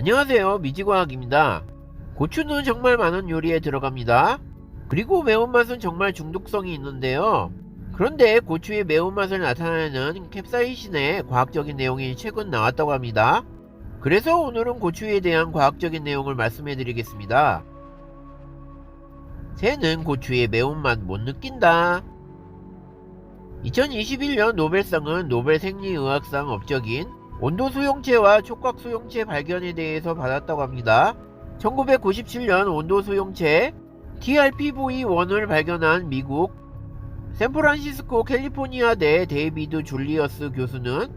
안녕하세요 미지과학입니다. 고추는 정말 많은 요리에 들어갑니다. 그리고 매운맛은 정말 중독성이 있는데요. 그런데 고추의 매운맛을 나타내는 캡사이신의 과학적인 내용이 최근 나왔다고 합니다. 그래서 오늘은 고추에 대한 과학적인 내용을 말씀해 드리겠습니다. 새는 고추의 매운맛 못 느낀다. 2021년 노벨상은 노벨 생리의학상 업적인 온도 수용체와 촉각 수용체 발견에 대해서 받았다고 합니다. 1997년 온도 수용체 TRPV1을 발견한 미국 샌프란시스코 캘리포니아 대 데이비드 줄리어스 교수는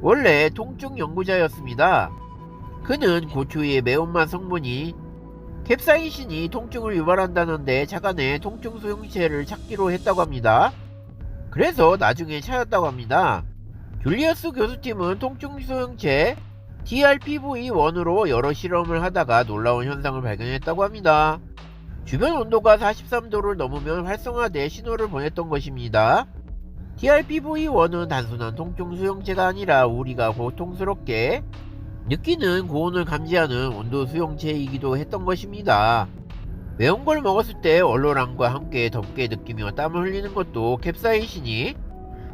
원래 통증 연구자였습니다. 그는 고추의 매운맛 성분이 캡사이신이 통증을 유발한다는데 착안해 통증 수용체를 찾기로 했다고 합니다. 그래서 나중에 찾았다고 합니다. 줄리어스 교수팀은 통증 수용체 TRPV1으로 여러 실험을 하다가 놀라운 현상을 발견했다고 합니다. 주변 온도가 43도를 넘으면 활성화돼 신호를 보냈던 것입니다. TRPV1은 단순한 통증 수용체가 아니라 우리가 고통스럽게 느끼는 고온을 감지하는 온도 수용체이기도 했던 것입니다. 매운 걸 먹었을 때 얼얼함과 함께 덥게 느끼며 땀을 흘리는 것도 캡사이신이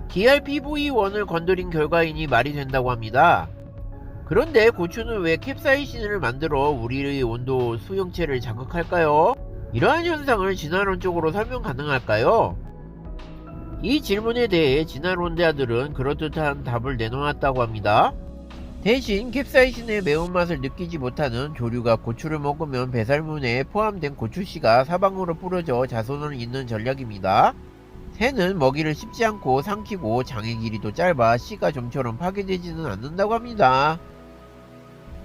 DRPV1을 건드린 결과이니 말이 된다고 합니다. 그런데 고추는 왜 캡사이신을 만들어 우리의 온도 수용체를 자극할까요? 이러한 현상을 진화론적으로 설명 가능할까요? 이 질문에 대해 진화론자들은 그럴듯한 답을 내놓았다고 합니다. 대신 캡사이신의 매운맛을 느끼지 못하는 조류가 고추를 먹으면 배설문에 포함된 고추씨가 사방으로 뿌려져 자손을 잇는 전략입니다. 새는 먹이를 씹지 않고 삼키고 장의 길이도 짧아 씨가 좀처럼 파괴되지는 않는다고 합니다.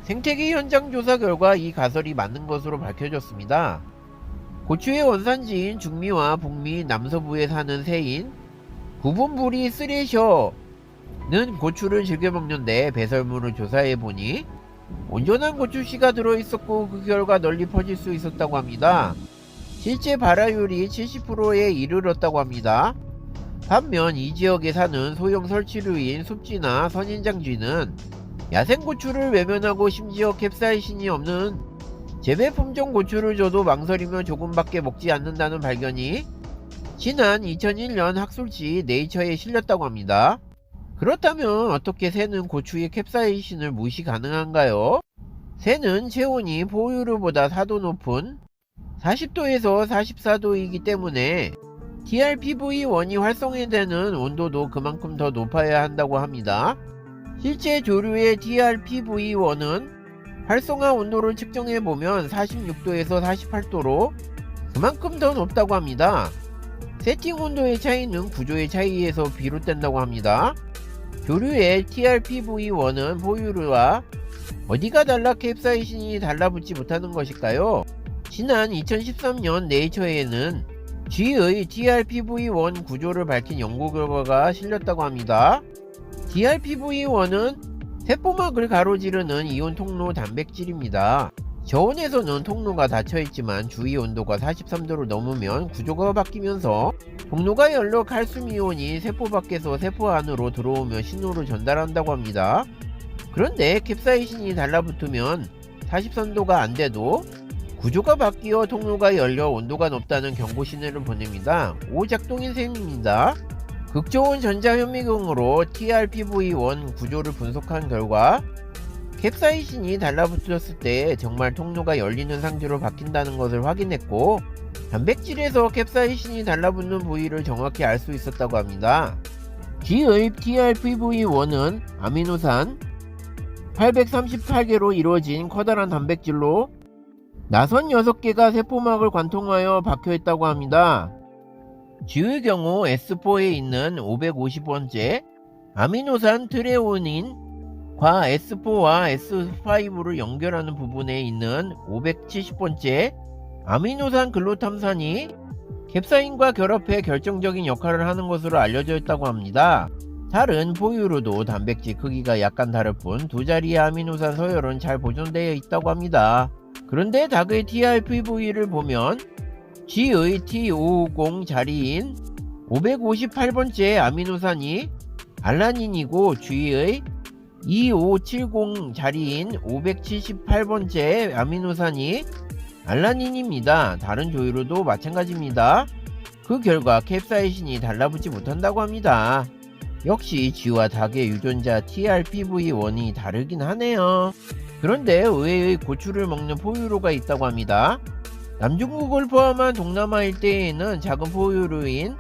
생태계 현장 조사 결과 이 가설이 맞는 것으로 밝혀졌습니다. 고추의 원산지인 중미와 북미 남서부에 사는 새인 구분부리 쓰레셔 는 고추를 즐겨 먹는데 배설물을 조사해 보니 온전한 고추씨가 들어있었고 그 결과 널리 퍼질 수 있었다고 합니다. 실제 발화율이 70%에 이르렀다고 합니다. 반면 이 지역에 사는 소형 설치류인 숲쥐나 선인장쥐는 야생 고추를 외면하고 심지어 캡사이신이 없는 재배 품종 고추를 줘도 망설이며 조금밖에 먹지 않는다는 발견이 지난 2001년 학술지 네이처에 실렸다고 합니다. 그렇다면 어떻게 새는 고추의 캡사이신을 무시 가능한가요? 새는 체온이 포유류보다 4도 높은 40도에서 44도이기 때문에 TRPV1이 활성화되는 온도도 그만큼 더 높아야 한다고 합니다. 실제 조류의 TRPV1은 활성화 온도를 측정해 보면 46도에서 48도로 그만큼 더 높다고 합니다. 세팅 온도의 차이는 구조의 차이에서 비롯된다고 합니다. 조류의 TRPV1은 포유류와 어디가 달라 캡사이신이 달라붙지 못하는 것일까요? 지난 2013년 네이처에는 G의 TRPV1 구조를 밝힌 연구 결과가 실렸다고 합니다. TRPV1은 세포막을 가로지르는 이온 통로 단백질입니다. 저온에서는 통로가 닫혀있지만 주위 온도가 43도를 넘으면 구조가 바뀌면서 통로가 열려 칼슘 이온이 세포 밖에서 세포 안으로 들어오며 신호를 전달한다고 합니다. 그런데 캡사이신이 달라붙으면 43도가 안 돼도 구조가 바뀌어 통로가 열려 온도가 높다는 경고 신호를 보냅니다. 오작동인 셈입니다. 극저온 전자현미경으로 TRPV1 구조를 분석한 결과 캡사이신이 달라붙었을 때 정말 통로가 열리는 상태로 바뀐다는 것을 확인했고 단백질에서 캡사이신이 달라붙는 부위를 정확히 알 수 있었다고 합니다. G의 TRPV1은 아미노산 838개로 이루어진 커다란 단백질로 나선 6개가 세포막을 관통하여 박혀있다고 합니다. G의 경우 S4에 있는 550번째 아미노산 트레오닌 과 S4와 S5를 연결하는 부분에 있는 570번째 아미노산 글루탐산이 캡사인과 결합해 결정적인 역할을 하는 것으로 알려져 있다고 합니다. 다른 포유류도 단백질 크기가 약간 다를 뿐 두 자리의 아미노산 서열은 잘 보존되어 있다고 합니다. 그런데 닭의 TRPV를 보면 G의 T550 자리인 558번째 아미노산이 알라닌이고 G의 2570 자리인 578번째 아미노산이 알라닌입니다. 다른 조류로도 마찬가지입니다. 그 결과 캡사이신이 달라붙지 못한다고 합니다. 역시 쥐와 닭의 유전자 TRPV1이 다르긴 하네요. 그런데 의외의 고추를 먹는 포유류가 있다고 합니다. 남중국을 포함한 동남아 일대에는 작은 포유류인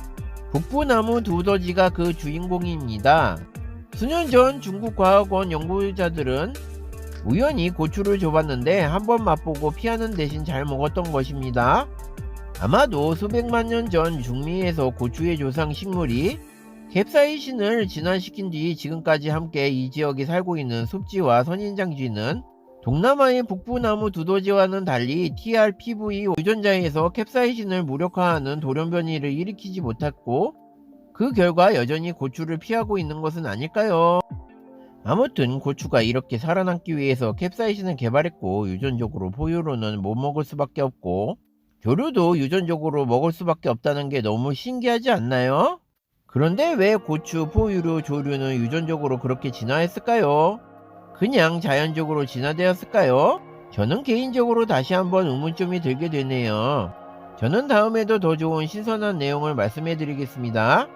북부나무 두더지가 그 주인공입니다. 수년 전 중국 과학원 연구자들은 우연히 고추를 줘봤는데 한번 맛보고 피하는 대신 잘 먹었던 것입니다. 아마도 수백만 년 전 중미에서 고추의 조상 식물이 캡사이신을 진화시킨 뒤 지금까지 함께 이 지역에 살고 있는 숲쥐와 선인장쥐는 동남아의 북부나무 두더지와는 달리 TRPV 유전자에서 캡사이신을 무력화하는 돌연변이를 일으키지 못했고 그 결과 여전히 고추를 피하고 있는 것은 아닐까요? 아무튼 고추가 이렇게 살아남기 위해서 캡사이신을 개발했고 유전적으로 포유로는 못 먹을 수밖에 없고 조류도 유전적으로 먹을 수밖에 없다는 게 너무 신기하지 않나요? 그런데 왜 고추, 포유류, 조류는 유전적으로 그렇게 진화했을까요? 그냥 자연적으로 진화되었을까요? 저는 개인적으로 다시 한번 의문점이 들게 되네요. 저는 다음에도 더 좋은 신선한 내용을 말씀해 드리겠습니다.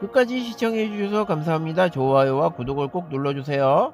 끝까지 시청해 주셔서 감사합니다. 좋아요와 구독을 꼭 눌러주세요.